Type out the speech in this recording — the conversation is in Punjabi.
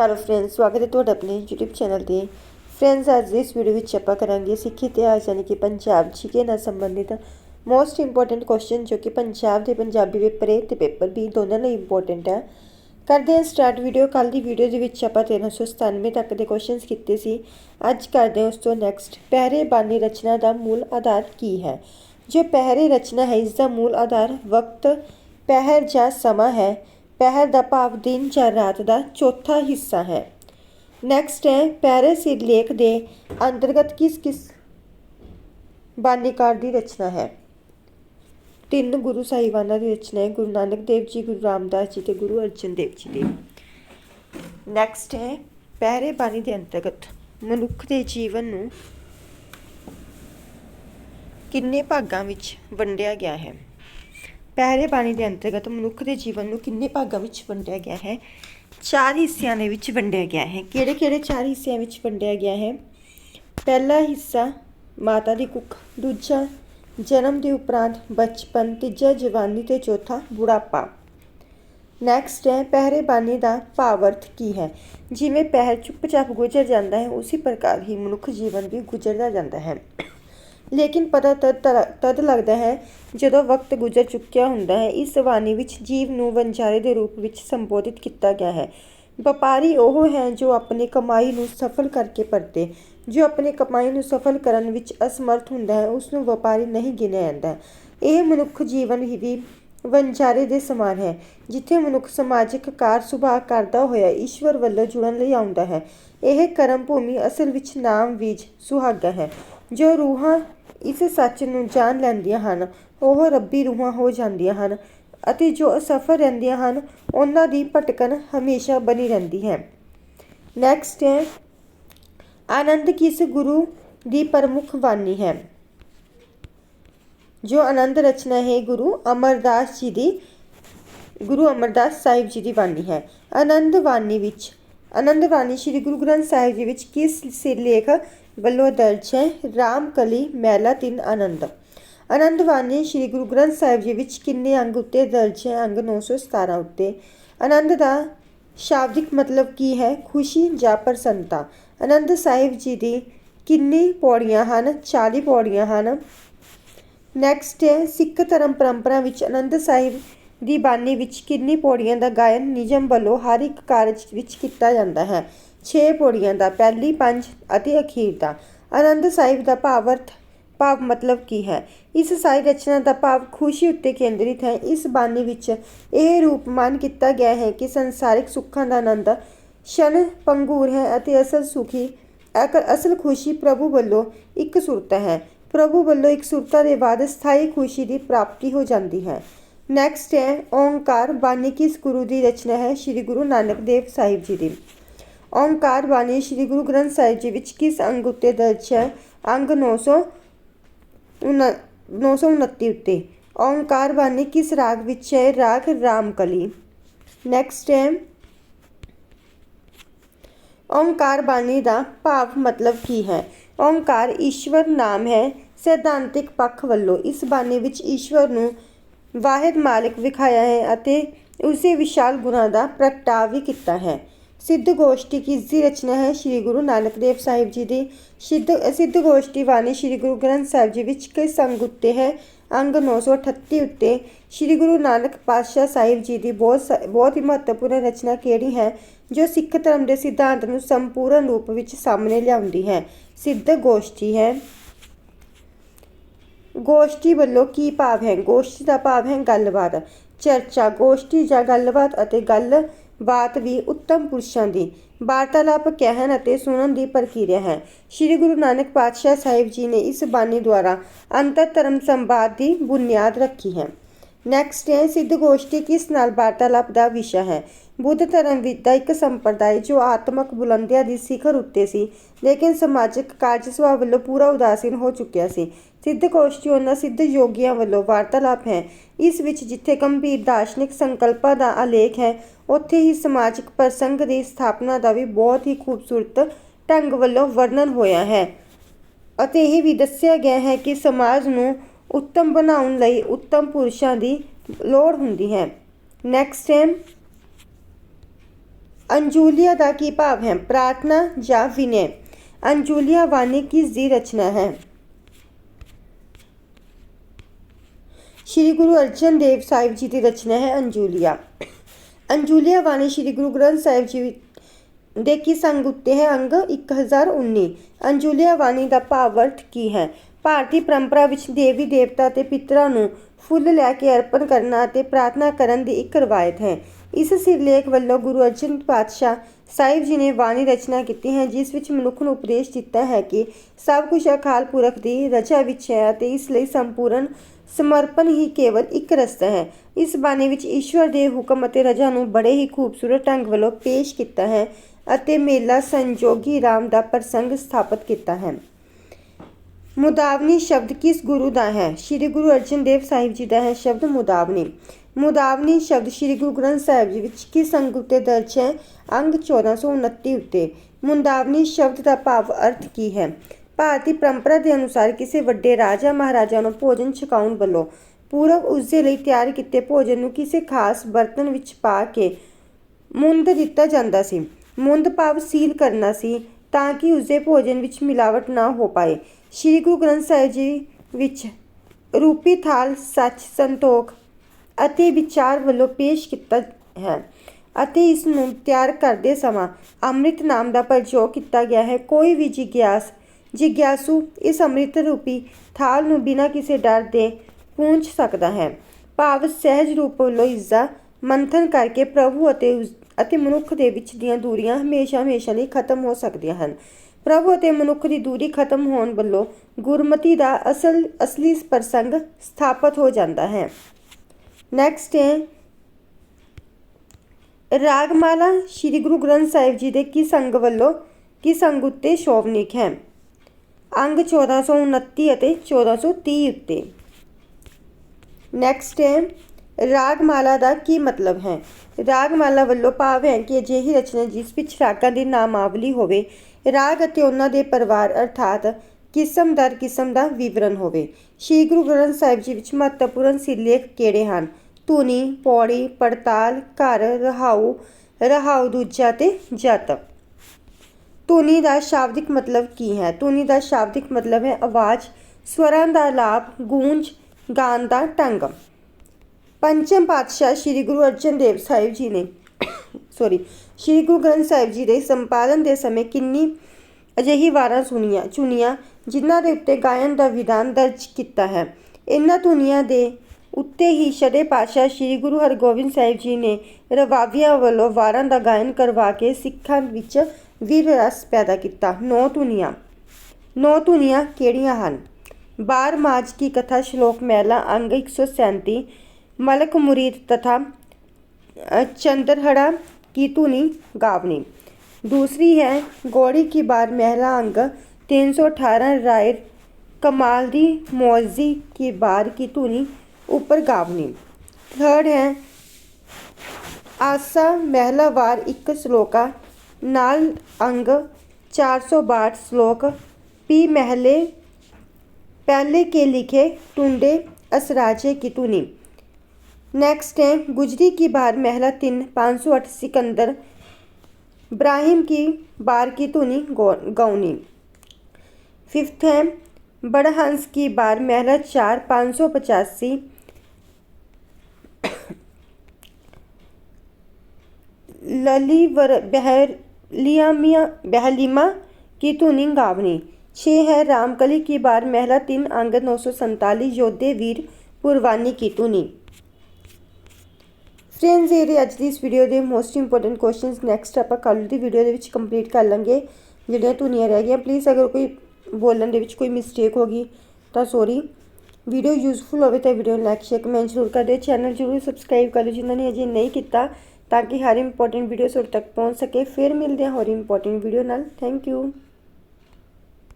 ਹੈਲੋ ਫਰੈਂਡਸ ਸਵਾਗਤ ਹੈ ਤੁਹਾਡਾ ਆਪਣੇ YouTube ਚੈਨਲ ਤੇ। ਫਰੈਂਡਸ ਅੱਜ ਇਸ ਵੀਡੀਓ ਵਿੱਚ ਆਪਾਂ ਕਰਾਂਗੇ ਸਿੱਖ ਇਤਿਹਾਸ, ਯਾਨੀ ਕਿ ਪੰਜਾਬ ਜੀਕੇ ਨਾਲ ਸੰਬੰਧਿਤ ਮੋਸਟ ਇੰਪੋਰਟੈਂਟ ਕੁਐਸਚਨ ਜੋ ਕਿ ਪੰਜਾਬ ਦੇ ਪੰਜਾਬੀ ਪੇਪਰ A ਤੇ ਪੇਪਰ B ਦੋਨਾਂ ਲਈ ਇੰਪੋਰਟੈਂਟ ਹੈ ਕਰਦੇ ਹਾਂ ਸਟਾਰਟ ਵੀਡੀਓ ਕੱਲ ਦੀ ਵੀਡੀਓ ਦੇ ਵਿੱਚ ਆਪਾਂ 1397 ਤੱਕ ਦੇ ਕੁਐਸਚਨਸ ਕੀਤੇ ਸੀ। ਅੱਜ ਕਰਦੇ ਹਾਂ ਉਸ ਤੋਂ ਨੈਕਸਟ ਪਹਿਰੇ ਬਾਨੀ ਰਚਨਾ ਦਾ ਮੂਲ ਆਧਾਰ ਕੀ ਹੈ? ਜੋ ਪਹਿਰੇ ਰਚਨਾ ਹੈ ਇਸ ਦਾ ਮੂਲ ਆਧਾਰ ਵਕਤ, ਪਹਿਰ ਜਾਂ ਸਮਾਂ ਹੈ। ਪਹਿਰ ਦਾ ਭਾਵ ਦਿਨ ਜਾਂ ਰਾਤ ਦਾ ਚੌਥਾ ਹਿੱਸਾ ਹੈ। ਨੈਕਸਟ ਹੈ ਪਹਿਰੇ ਸਿਰਲੇਖ ਦੇ ਅੰਤਰਗਤ ਕਿਸ ਕਿਸ ਬਾਨੀਕਾਰ ਦੀ ਰਚਨਾ ਹੈ? ਤਿੰਨ ਗੁਰੂ ਸਾਹਿਬਾਨਾਂ ਦੀ ਰਚਨਾ ਹੈ, ਗੁਰੂ ਨਾਨਕ ਦੇਵ ਜੀ, ਗੁਰੂ ਰਾਮਦਾਸ ਜੀ ਤੇ ਗੁਰੂ ਅਰਜਨ ਦੇਵ ਜੀ ਦੀ। ਨੈਕਸਟ ਹੈ, ਪਹਿਰੇ ਬਾਣੀ ਦੇ ਅੰਤਰਗਤ ਮਨੁੱਖ ਦੇ ਜੀਵਨ ਨੂੰ ਕਿੰਨੇ ਭਾਗਾਂ ਵਿੱਚ ਵੰਡਿਆ ਗਿਆ ਹੈ? ਪਹਿਰੇ ਬਾਣੀ ਦੇ ਅੰਤਰਗਤ ਮਨੁੱਖ ਦੇ ਜੀਵਨ ਨੂੰ ਕਿੰਨੇ ਭਾਗਾਂ ਵਿੱਚ ਵੰਡਿਆ ਗਿਆ ਹੈ? ਚਾਰ ਹਿੱਸਿਆਂ ਦੇ ਵਿੱਚ ਵੰਡਿਆ ਗਿਆ ਹੈ। ਕਿਹੜੇ ਕਿਹੜੇ ਚਾਰ ਹਿੱਸਿਆਂ ਵਿੱਚ ਵੰਡਿਆ ਗਿਆ ਹੈ? ਪਹਿਲਾ ਹਿੱਸਾ, ਮਾਤਾ ਦੀ ਕੁੱਖ। ਦੂਜਾ, ਜਨਮ ਦੇ ਉਪਰੰਤ ਬਚਪਨ। ਤੀਜਾ, ਜਵਾਨੀ ਤੇ ਚੌਥਾ, ਬੁਢਾਪਾ। ਨੈਕਸਟ ਹੈ ਪਹਿਰੇਬਾਨੀ ਦਾ ਭਾਵਰਥ ਕੀ ਹੈ? ਜਿਵੇਂ ਪਹਿਰ ਚੁੱਪਚਾਪ ਗੁਜ਼ਰ ਜਾਂਦਾ ਹੈ, ਉਸੇ ਪ੍ਰਕਾਰ ਹੀ ਮਨੁੱਖ ਜੀਵਨ ਵੀ ਗੁਜ਼ਰਦਾ ਜਾਂਦਾ ਹੈ। ਲੇਕਿਨ ਪਤਾ ਤਦ ਤਦ ਲੱਗਦਾ ਹੈ ਜਦੋਂ ਵਕਤ ਗੁਜ਼ਰ ਚੁੱਕਿਆ ਹੁੰਦਾ ਹੈ। ਇਸ ਬਾਣੀ ਵਿੱਚ ਜੀਵ ਨੂੰ ਵੰਜਾਰੇ ਦੇ ਰੂਪ ਵਿੱਚ ਸੰਬੋਧਿਤ ਕੀਤਾ ਗਿਆ ਹੈ। ਵਪਾਰੀ ਉਹ ਹੈ ਜੋ ਆਪਣੀ ਕਮਾਈ ਨੂੰ ਸਫਲ ਕਰਕੇ ਪਰਤੇ। ਜੋ ਆਪਣੀ ਕਮਾਈ ਨੂੰ ਸਫਲ ਕਰਨ ਵਿੱਚ ਅਸਮਰਥ ਹੁੰਦਾ ਹੈ, ਉਸ ਨੂੰ ਵਪਾਰੀ ਨਹੀਂ ਗਿਣਿਆ ਜਾਂਦਾ। ਇਹ ਮਨੁੱਖ ਜੀਵਨ ਹੀ ਵੀ ਵੰਜਾਰੇ ਦੇ ਸਮਾਨ ਹੈ, ਜਿੱਥੇ ਮਨੁੱਖ ਸਮਾਜਿਕ ਕਾਰ ਸੁਭਾਅ ਕਰਦਾ ਹੋਇਆ ਈਸ਼ਵਰ ਵੱਲੋਂ ਜੁੜਨ ਲਈ ਆਉਂਦਾ ਹੈ। ਇਹ ਕਰਮ ਭੂਮੀ ਅਸਲ ਵਿੱਚ ਨਾਮ ਬੀਜ ਸੁਹਾਗਾ ਹੈ, ਜੋ ਰੂਹਾਂ ਇਸ ਸੱਚ ਨੂੰ ਜਾਣ ਲੈਂਦੀਆਂ ਹਨ, ਉਹ ਰੱਬੀ ਰੂਹਾਂ ਹੋ ਜਾਂਦੀਆਂ ਹਨ ਅਤੇ ਜੋ ਅਸਫਲ ਰਹਿੰਦੀਆਂ ਹਨ, ਉਹਨਾਂ ਦੀ ਭਟਕਣ ਹਮੇਸ਼ਾ ਬਣੀ ਰਹਿੰਦੀ ਹੈ। ਨੈਕਸਟ ਹੈ, ਆਨੰਦ ਕਿਸ ਗੁਰੂ ਦੀ ਪ੍ਰਮੁੱਖ ਬਾਣੀ ਹੈ? ਜੋ ਆਨੰਦ ਰਚਨਾ ਹੈ, ਗੁਰੂ ਅਮਰਦਾਸ ਜੀ ਦੀ, ਗੁਰੂ ਅਮਰਦਾਸ ਸਾਹਿਬ ਜੀ ਦੀ ਬਾਣੀ ਹੈ। ਆਨੰਦ ਬਾਣੀ ਵਿੱਚ, ਆਨੰਦ ਬਾਣੀ ਸ੍ਰੀ ਗੁਰੂ ਗ੍ਰੰਥ ਸਾਹਿਬ ਜੀ ਵਿੱਚ ਕਿਸ ਸਿਰਲੇਖ ਵੱਲੋਂ ਦਰਜ ਹੈ ਰਾਮਕਲੀ ਮਹਿਲਾ ਤਿੰਨ ਆਨੰਦ। ਆਨੰਦ ਬਾਣੀ ਸ੍ਰੀ ਗੁਰੂ ਗ੍ਰੰਥ ਸਾਹਿਬ ਜੀ ਵਿੱਚ ਕਿੰਨੇ ਅੰਗ ਉੱਤੇ ਦਰਜ ਹੈ? ਅੰਗ 917 ਉੱਤੇ। ਆਨੰਦ ਦਾ ਸ਼ਾਬਦਿਕ ਮਤਲਬ ਕੀ ਹੈ? ਖੁਸ਼ੀ ਜਾਂ ਪ੍ਰਸੰਨਤਾ? ਆਨੰਦ ਸਾਹਿਬ ਜੀ ਦੀ ਕਿੰਨੀ ਪੌੜੀਆਂ ਹਨ? 40 ਪੌੜੀਆਂ ਹਨ। ਨੈਕਸਟ ਹੈ, ਸਿੱਖ ਧਰਮ ਪਰੰਪਰਾ ਵਿੱਚ ਆਨੰਦ ਸਾਹਿਬ ਦੀ ਬਾਣੀ ਵਿੱਚ ਕਿੰਨੀ ਪੌੜੀਆਂ ਦਾ ਗਾਇਨ ਨਿਯਮ ਵੱਲੋਂ ਹਰ ਇੱਕ ਕਾਰਜ ਵਿੱਚ ਕੀਤਾ ਜਾਂਦਾ ਹੈ? 6 ਪੌੜੀਆਂ ਦਾ ਪਹਿਲੀ ਪੰਜ ਅਤੇ ਅਖੀਰ ਦਾ। ਆਨੰਦ ਸਾਹਿਬ ਦਾ ਭਾਵਰਥ ਭਾਵ ਮਤਲਬ ਕੀ ਹੈ? ਇਸ ਸਾਈ ਰਚਨਾ ਦਾ ਭਾਵ ਖੁਸ਼ੀ ਉੱਤੇ ਕੇਂਦਰਿਤ ਹੈ। ਇਸ ਬਾਣੀ ਵਿੱਚ ਇਹ ਰੂਪਮਾਨ ਕੀਤਾ ਗਿਆ ਹੈ ਕਿ ਸੰਸਾਰਿਕ ਸੁੱਖਾਂ ਦਾ ਆਨੰਦ ਸ਼ਨ ਪੰਗੂਰ ਹੈ ਅਤੇ ਅਸਲ ਸੁਖੀ, ਅਕ- ਅਸਲ ਖੁਸ਼ੀ ਪ੍ਰਭੂ ਵੱਲੋਂ ਇੱਕ ਸੁਰਤਾ ਹੈ। ਪ੍ਰਭੂ ਵੱਲੋਂ ਇੱਕ ਸੁਰਤਾ ਦੇ ਬਾਅਦ ਸਥਾਈ ਖੁਸ਼ੀ ਦੀ ਪ੍ਰਾਪਤੀ ਹੋ ਜਾਂਦੀ ਹੈ। ਨੈਕਸਟ ਹੈ ਓੰਕਾਰ ਬਾਣੀ ਕਿਸ ਗੁਰੂ ਦੀ ਰਚਨਾ ਹੈ? ਸ੍ਰੀ ਗੁਰੂ ਨਾਨਕ ਦੇਵ ਸਾਹਿਬ ਜੀ ਦੀ। ਓੰਕਾਰ ਬਾਣੀ ਸ੍ਰੀ ਗੁਰੂ ਗ੍ਰੰਥ ਸਾਹਿਬ ਜੀ ਵਿੱਚ ਕਿਸ ਅੰਗ ਉੱਤੇ ਦਰਜ ਹੈ? ਅੰਗ 900 ਉਨ- 929 ਉੱਤੇ। ਓੰਕਾਰ ਬਾਣੀ ਕਿਸ ਰਾਗ ਵਿੱਚ ਹੈ? ਰਾਗ ਰਾਮਕਲੀ ਨੈਕਸਟ ਹੈ ਓੰਕਾਰ ਬਾਣੀ ਦਾ ਭਾਵ ਮਤਲਬ ਕੀ ਹੈ? ਓੰਕਾਰ ਈਸ਼ਵਰ ਨਾਮ ਹੈ। ਸਿਧਾਂਤਿਕ ਪੱਖ ਵੱਲੋਂ ਇਸ ਬਾਣੀ ਵਿੱਚ ਈਸ਼ਵਰ ਨੂੰ ਵਾਹਿਦ ਮਾਲਕ ਵਿਖਾਇਆ ਹੈ ਅਤੇ ਉਸੇ ਵਿਸ਼ਾਲ ਗੁਣਾਂ ਦਾ ਪ੍ਰਗਟਾਅ ਵੀ ਕੀਤਾ ਹੈ। ਸਿੱਧ ਗੋਸ਼ਟੀ ਕਿਸ ਦੀ ਰਚਨਾ ਹੈ? ਸ੍ਰੀ ਗੁਰੂ ਨਾਨਕ ਦੇਵ ਸਾਹਿਬ ਜੀ ਦੀ ਸਿੱਧ ਸਿੱਧ ਗੋਸ਼ਟੀ ਬਾਣੀ ਸ੍ਰੀ ਗੁਰੂ ਗ੍ਰੰਥ ਸਾਹਿਬ ਜੀ ਵਿੱਚ ਕਿਸ ਅੰਗ ਉੱਤੇ ਹੈ। ਅੰਗ 938 ਉੱਤੇ ਸ੍ਰੀ ਗੁਰੂ ਨਾਨਕ ਪਾਤਸ਼ਾਹ ਸਾਹਿਬ ਜੀ ਦੀ ਬਹੁਤ ਸ- ਬਹੁਤ ਹੀ ਮਹੱਤਵਪੂਰਨ ਰਚਨਾ ਕਿਹੜੀ ਹੈ? ਜੋ ਸਿੱਖ ਧਰਮ ਦੇ ਸਿਧਾਂਤ ਨੂੰ ਸੰਪੂਰਨ ਰੂਪ ਵਿੱਚ ਸਾਹਮਣੇ ਲਿਆਉਂਦੀ ਹੈ। ਸਿੱਧ ਗੋਸ਼ਟੀ ਹੈ। ਗੋਸ਼ਟੀ ਵੱਲੋਂ ਕੀ ਭਾਵ ਹੈ? ਗੋਸ਼ਟੀ ਦਾ ਭਾਵ ਹੈ ਗੱਲਬਾਤ। ਚਰਚਾ, ਗੋਸ਼ਟੀ ਜਾਂ ਗੱਲਬਾਤ ਅਤੇ ਗੱਲ ਬਾਤ ਵੀ ਉੱਤਮ ਪੁਰਸ਼ਾਂ ਦੀ। ਵਾਰਤਾਲਾਪ, ਕਹਿਣ ਅਤੇ ਸੁਣਨ ਦੀ ਪ੍ਰਕਿਰਿਆ ਹੈ। ਸ੍ਰੀ ਗੁਰੂ ਨਾਨਕ ਪਾਤਸ਼ਾਹ ਸਾਹਿਬ ਜੀ ਨੇ ਇਸ ਬਾਣੀ ਦੁਆਰਾ ਅੰਤਰ ਧਰਮ ਸੰਵਾਦ ਦੀ ਬੁਨਿਆਦ ਰੱਖੀ ਹੈ। ਨੈਕਸਟ ਹੈ, ਸਿੱਧ ਗੋਸ਼ਟੀ ਕਿਸ ਨਾਲ ਵਾਰਤਾਲਾਪ ਦਾ ਵਿਸ਼ਾ ਹੈ? ਬੁੱਧ ਧਰਮ ਵਿੱਚ ਦਾ ਇੱਕ ਸੰਪਰਦਾਇ ਜੋ ਆਤਮਕ ਬੁਲੰਦੀਆਂ ਦੀ ਸਿਖਰ ਉੱਤੇ ਸੀ, ਲੇਕਿਨ ਸਮਾਜਿਕ ਕਾਰਜ ਸੁਭਾਅ ਵੱਲੋਂ ਪੂਰਾ ਉਦਾਸੀਨ ਹੋ ਚੁੱਕਿਆ ਸੀ। ਸਿੱਧ ਗੋਸ਼ਟੀ ਉਹਨਾਂ ਸਿੱਧ ਯੋਗੀਆਂ ਵੱਲੋਂ ਵਾਰਤਾਲਾਪ ਹੈ। ਇਸ ਵਿੱਚ ਜਿੱਥੇ ਗੰਭੀਰ ਦਾਰਸ਼ਨਿਕ ਸੰਕਲਪਾਂ ਦਾ ਆਲੇਖ ਹੈ, ਉੱਥੇ ਹੀ ਸਮਾਜਿਕ ਪ੍ਰਸੰਗ ਦੀ ਸਥਾਪਨਾ ਦਾ ਵੀ ਬਹੁਤ ਹੀ ਖੂਬਸੂਰਤ ਢੰਗ ਵੱਲੋਂ ਵਰਣਨ ਹੋਇਆ ਹੈ। ਅਤੇ ਇਹ ਵੀ ਦੱਸਿਆ ਗਿਆ ਹੈ ਕਿ ਸਮਾਜ ਨੂੰ ਉੱਤਮ ਬਣਾਉਣ ਲਈ ਉੱਤਮ ਪੁਰਸ਼ਾਂ ਦੀ ਲੋੜ ਹੁੰਦੀ ਹੈ। ਨੈਕਸਟ ਹੈ ਅੰਜੂਲੀਆ ਦਾ ਕੀ ਭਾਵ ਹੈ? ਪ੍ਰਾਰਥਨਾ ਜਾਂ ਵਿਨੈ? ਅੰਜੂਲੀਆ ਬਾਣੀ ਕਿਸ ਦੀ ਰਚਨਾ ਹੈ? ਸ਼੍ਰੀ ਗੁਰੂ ਅਰਜਨ ਦੇਵ ਸਾਹਿਬ ਜੀ ਦੀ ਰਚਨਾ ਹੈ ਅੰਜੂਲੀਆ। ਅੰਜੂਲੀਆ ਬਾਣੀ ਸ਼੍ਰੀ ਗੁਰੂ ਗ੍ਰੰਥ ਸਾਹਿਬ ਜੀ ਦੇ ਕਿਸ ਅੰਗ ਉੱਤੇ ਹੈ? ਅੰਗ 1019 ਅੰਜੂਲੀਆ ਵਾਣੀ ਦਾ ਭਾਵ ਅਰਥ ਕੀ ਹੈ? ਭਾਰਤੀ ਪਰੰਪਰਾ ਵਿੱਚ ਦੇਵੀ ਦੇਵਤਾ ਤੇ ਪਿਤਰਾਂ ਨੂੰ ਫੁੱਲ ਲੈ ਕੇ ਅਰਪਣ ਕਰਨਾ ਅਤੇ ਪ੍ਰਾਰਥਨਾ ਕਰਨ ਦੀ ਇੱਕ ਰਵਾਇਤ ਹੈ। ਇਸ ਸਿਰਲੇਖ ਵੱਲੋਂ ਗੁਰੂ ਅਰਜਨ ਪਾਤਸ਼ਾਹ ਸਾਹਿਬ ਜੀ ਨੇ ਬਾਣੀ ਰਚਨਾ ਕੀਤੀ ਹੈ, ਜਿਸ ਵਿੱਚ ਮਨੁੱਖ ਨੂੰ ਉਪਦੇਸ਼ ਦਿੱਤਾ ਹੈ ਕਿ ਸਭ ਕੁਝ ਅਕਾਲ ਪੁਰਖ ਦੀ ਰਚਾ ਵਿੱਚ ਹੈ ਅਤੇ ਇਸ ਲਈ ਸੰਪੂਰਨ ਸਮਰਪਣ ਹੀ ਕੇਵਲ ਇੱਕ ਰਸਤਾ ਹੈ। ਇਸ ਬਾਣੀ ਵਿੱਚ ਈਸ਼ਵਰ ਦੇ ਹੁਕਮ ਅਤੇ ਰਜਾ ਨੂੰ ਬੜੇ ਹੀ ਖੂਬਸੂਰਤ ਢੰਗ ਵੱਲੋਂ ਪੇਸ਼ ਕੀਤਾ ਹੈ ਅਤੇ ਮੇਲਾ ਸੰਜੋਗੀ ਰਾਮ ਦਾ ਪ੍ਰਸੰਗ ਸਥਾਪਿਤ ਕੀਤਾ ਹੈ। ਮੁਦਾਵਨੀ ਸ਼ਬਦ ਕਿਸ ਗੁਰੂ ਦਾ ਹੈ? ਸ਼੍ਰੀ ਗੁਰੂ ਅਰਜਨ ਦੇਵ ਸਾਹਿਬ ਜੀ ਦਾ ਹੈ ਸ਼ਬਦ ਮੁਦਾਵਨੀ ਮੁਦਾਵਨੀ ਸ਼ਬਦ ਸ਼੍ਰੀ ਗੁਰੂ ਗ੍ਰੰਥ ਸਾਹਿਬ ਜੀ ਵਿੱਚ ਕਿਸ ਅੰਗ ਉੱਤੇ ਦਰਜ ਹੈ? ਅੰਗ 1429 ਉੱਤੇ। ਮੁਦਾਵਨੀ ਸ਼ਬਦ ਦਾ ਭਾਵ ਅਰਥ ਕੀ ਹੈ? ਭਾਰਤੀ ਪਰੰਪਰਾ ਦੇ ਅਨੁਸਾਰ ਕਿਸੇ ਵੱਡੇ ਰਾਜਾ ਮਹਾਰਾਜਾ ਨੂੰ ਭੋਜਨ ਛਕਾਉਣ ਵੱਲੋਂ ਪੂਰਵ ਉਸ ਦੇ ਲਈ ਤਿਆਰ ਕੀਤੇ ਭੋਜਨ ਨੂੰ ਕਿਸੇ ਖਾਸ ਬਰਤਨ ਵਿੱਚ ਪਾ ਕੇ ਮੁੰਦ ਦਿੱਤਾ ਜਾਂਦਾ ਸੀ। ਮੁੰਦ ਭਾਵ ਸੀਲ ਕਰਨਾ ਸੀ ਤਾਂ ਕਿ ਉਸ ਦੇ ਭੋਜਨ ਵਿੱਚ ਮਿਲਾਵਟ ਨਾ ਹੋ ਪਾਏ। ਸ਼੍ਰੀ ਗੁਰੂ ਗ੍ਰੰਥ ਸਾਹਿਬ ਜੀ ਵਿੱਚ ਰੂਪੀ ਥਾਲ ਸੱਚ ਸੰਤੋਖ ਅਤੇ ਵਿਚਾਰ ਵੱਲੋਂ ਪੇਸ਼ ਕੀਤਾ ਹੈ ਅਤੇ ਇਸ ਨੂੰ ਤਿਆਰ ਕਰਦੇ ਸਮਾਂ ਅੰਮ੍ਰਿਤ ਨਾਮ ਦਾ ਪ੍ਰਯੋਗ ਕੀਤਾ ਗਿਆ ਹੈ। ਕੋਈ ਵੀ ਜਿਗਿਆਸ, ਜਿਗਿਆਸੂ ਇਸ ਅੰਮ੍ਰਿਤ ਰੂਪੀ ਥਾਲ ਨੂੰ ਬਿਨਾਂ ਕਿਸੇ ਡਰ ਦੇ ਪਹੁੰਚ ਸਕਦਾ ਹੈ। ਭਾਵ ਸਹਿਜ ਰੂਪ ਵੱਲੋਂ ਇਸ ਦਾ ਮੰਥਨ ਕਰਕੇ ਪ੍ਰਭੂ ਅਤੇ ਉਸ, ਅਤੇ ਮਨੁੱਖ ਦੇ ਵਿੱਚ ਦੀਆਂ ਦੂਰੀਆਂ ਹਮੇਸ਼ਾ ਹਮੇਸ਼ਾ ਲਈ ਖਤਮ ਹੋ ਸਕਦੀਆਂ ਹਨ। ਪ੍ਰਭੂ ਅਤੇ ਮਨੁੱਖ ਦੀ ਦੂਰੀ ਖਤਮ ਹੋਣ ਵੱਲੋਂ ਗੁਰਮਤੀ ਦਾ ਅਸਲ, ਅਸਲੀ ਪ੍ਰਸੰਗ ਸਥਾਪਿਤ ਹੋ ਜਾਂਦਾ ਹੈ। ਨੈਕਸਟ ਹੈ, ਰਾਗਮਾਲਾ ਸ਼੍ਰੀ ਗੁਰੂ ਗ੍ਰੰਥ ਸਾਹਿਬ ਜੀ ਦੇ ਕਿਸ ਅੰਗ ਵੱਲੋਂ ਕਿਸ ਅੰਗ ਉੱਤੇ ਸ਼ੋਭਨਿਕ ਹੈ? ਅੰਗ 1429 ਅਤੇ 1430 ਉੱਤੇ। ਨੈਕਸਟ ਹੈ, ਰਾਗਮਾਲਾ ਦਾ ਕੀ ਮਤਲਬ ਹੈ? ਰਾਗਮਾਲਾ ਵੱਲੋਂ ਭਾਵ ਹੈ ਕਿ ਅਜਿਹੀ ਰਚਨਾ ਜਿਸ ਵਿੱਚ ਰਾਗਾਂ ਦੀ ਨਾਮਾਵਲੀ ਹੋਵੇ ਰਾਗ ਅਤੇ ਉਹਨਾਂ ਦੇ ਪਰਿਵਾਰ ਅਰਥਾਤ ਕਿਸਮ ਦਰ ਕਿਸਮ ਦਾ ਵਿਵਰਣ ਹੋਵੇ। ਸ਼੍ਰੀ ਗੁਰੂ ਗ੍ਰੰਥ ਸਾਹਿਬ ਜੀ ਵਿੱਚ ਮਹੱਤਵਪੂਰਨ ਸਿਰਲੇਖ ਕਿਹੜੇ ਹਨ? ਧੁਨੀ, ਪੌੜੀ, ਪੜਤਾਲ, ਘਰ, ਰਹਾਉ ਰਹਾਉ ਦੂਜਾ ਤੇ ਜਤ। ਧੁਨੀ ਦਾ ਸ਼ਾਬਦਿਕ ਮਤਲਬ ਕੀ ਹੈ? ਧੁਨੀ ਦਾ ਸ਼ਾਬਦਿਕ ਮਤਲਬ ਹੈ ਆਵਾਜ਼, ਸਵਰਾਂ ਦਾ ਲਾਭ ਗੂੰਜ, ਗਾਨ ਦਾ ਢੰਗ ਪੰਚਮ ਪਾਤਸ਼ਾਹ ਸ੍ਰੀ ਗੁਰੂ ਅਰਜਨ ਦੇਵ ਸਾਹਿਬ ਜੀ ਨੇ ਸੌਰੀ ਸ੍ਰੀ ਗੁਰੂ ਗ੍ਰੰਥ ਸਾਹਿਬ ਜੀ ਦੇ ਸੰਪਾਦਨ ਦੇ ਸਮੇਂ ਕਿੰਨੀ ਅਜਿਹੀ ਵਾਰਾਂ ਸੁਣੀਆਂ, ਚੁਣੀਆਂ, ਜਿਨ੍ਹਾਂ ਦੇ ਉੱਤੇ ਗਾਇਨ ਦਾ ਵਿਧਾਨ ਦਰਜ ਕੀਤਾ ਹੈ। ਇਹਨਾਂ ਧੁਨੀਆਂ ਦੇ ਉੱਤੇ ਹੀ ਛੜੇ ਪਾਤਸ਼ਾਹ ਸ੍ਰੀ ਗੁਰੂ ਹਰਗੋਬਿੰਦ ਸਾਹਿਬ ਜੀ ਨੇ ਰਵਾਵੀਆਂ ਵੱਲੋਂ ਵਾਰਾਂ ਦਾ ਗਾਇਨ ਕਰਵਾ ਕੇ ਸਿੱਖਾਂ ਵਿੱਚ ਵੀਰ ਰਸ ਪੈਦਾ ਕੀਤਾ। ਨੌ ਧੁਨੀਆਂ। ਨੌ ਧੁਨੀਆਂ ਕਿਹੜੀਆਂ ਹਨ? ਬਾਰ ਮਾਜ ਕੀ ਕਥਾ ਸ਼ਲੋਕ ਮਹਿਲਾ ਅੰਗ 137 ਮਲਕ ਮੁਰੀਦ ਤਥਾ चंद्रहड़ा की धुनी गावनी। दूसरी है गौड़ी की बार महला अंग 318 राय कमाल दी मौजी की बार की धुनी ऊपर गावनी। थर्ड है आसा महला वार एक श्लोका। नाल अंग 462 श्लोक। पी महले पहले के लिखे टुंडे असराजे की धुनी नेक्स्ट है, गुजरी की बार महला तीन, पाँच सौ अठ सिकंदर। ब्राहिम की बार की धुनी गौनी फिफ्थ है, बड़हंस की बार महला चार, पाँच सौ पचासी। ललीवर बहलियामिया बहलीमा की धुनी गावनी छः है, रामकली की बार महला तीन अंग नौ सौ सैंतालीस, योद्धे वीर पुरवानी की धुनी ਫਰੈਂਡਸ, ਇਹ ਅੱਜ ਦੀ ਇਸ ਵੀਡੀਓ ਦੇ ਮੋਸਟ ਇੰਪੋਰਟੈਂਟ ਕੁਐਸਚਨਸ ਨੈਕਸਟ ਆਪਾਂ ਕੱਲ੍ਹ ਦੀ ਵੀਡੀਓ ਦੇ ਵਿੱਚ ਕੰਪਲੀਟ ਕਰ ਲਾਂਗੇ, ਜਿਹੜੀਆਂ ਧੁਨੀਆਂ ਰਹਿ ਗਈਆਂ। ਪਲੀਜ਼ ਅਗਰ ਕੋਈ ਬੋਲਣ ਦੇ ਵਿੱਚ ਕੋਈ ਮਿਸਟੇਕ ਹੋ ਗਈ, ਤਾਂ ਸੌਰੀ ਵੀਡੀਓ ਯੂਜ਼ਫੁਲ ਹੋਵੇ ਤਾਂ ਵੀਡੀਓ ਨੂੰ ਲਾਈਕ ਸ਼ੇਅਰ ਕਮੈਂਟ ਜ਼ਰੂਰ ਕਰ ਦਿਓ। ਚੈਨਲ ਜ਼ਰੂਰ ਸਬਸਕ੍ਰਾਈਬ ਕਰ ਲਓ ਜਿਨ੍ਹਾਂ ਨੇ ਅਜੇ ਨਹੀਂ ਕੀਤਾ, ਤਾਂ ਕਿ ਹਰ ਇੰਪੋਰਟੈਂਟ ਵੀਡੀਓ ਤੁਹਾਡੇ ਤੱਕ ਪਹੁੰਚ ਸਕੇ। ਫਿਰ ਮਿਲਦੇ ਹਾਂ ਹੋਰ ਇੰਪੋਰਟੈਂਟ ਵੀਡੀਓ ਨਾਲ। Thank you